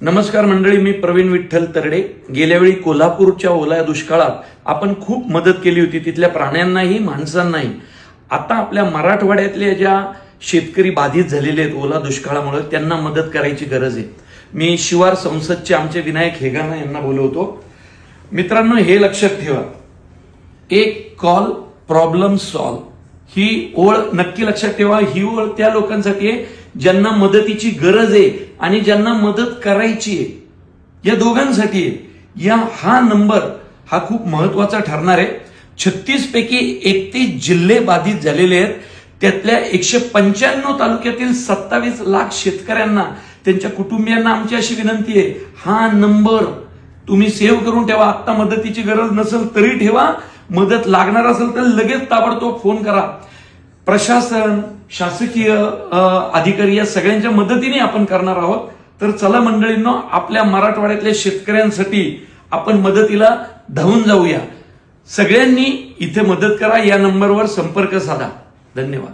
नमस्कार मंडळी मी प्रवीण विठ्ठल तरडे. गेल्या वेळी कोल्हापूरच्या ओला दुष्काळात आपण खूप मदत केली होती. तिथल्या प्राण्यांनाही माणसांनाही. आता आपल्या मराठवाड्यातल्या ज्या शेतकरी बाधित झालेले आहेत ओला दुष्काळामुळे त्यांना मदत करायची गरज आहे. मी शिवार संसदचे आमचे विनायक हेगाना यांना बोलवतो. मित्रांनो हे लक्षात ठेवा. एक कॉल प्रॉब्लेम सॉल्व ही ओळ नक्की लक्षात ठेवा. ही ओळ त्या लोकांसाठी आहे ज्यांना मदतीची गरज आहे. आणि ज्यांना मदत करायची आहे या दोघांसाठी आहे. या हा नंबर हा खूप महत्त्वाचा ठरणार आहे. छत्तीस पैकी एकतीस जिल्हे बाधित झालेले आहेत. त्यातल्या एकशे पंच्याण्णव तालुक्यातील सत्तावीस लाख शेतकऱ्यांना त्यांच्या कुटुंबियांना आमची अशी विनंती आहे हा नंबर तुम्ही सेव्ह करून ठेवा. आता मदतीची गरज नसेल तरी ठेवा. मदत लागणार असेल तर लगेच ताबडतोब फोन करा. प्रशासन शासकीय अधिकारी या सगळ्यांच्या मदतीने आपण करणार आहोत. तर चला मंडळींनो आपल्या मराठवाड्यातल्या शेतकऱ्यांसाठी आपण मदतीला धावून जाऊया. सगळ्यांनी इथे मदत करा या नंबरवर संपर्क साधा. धन्यवाद.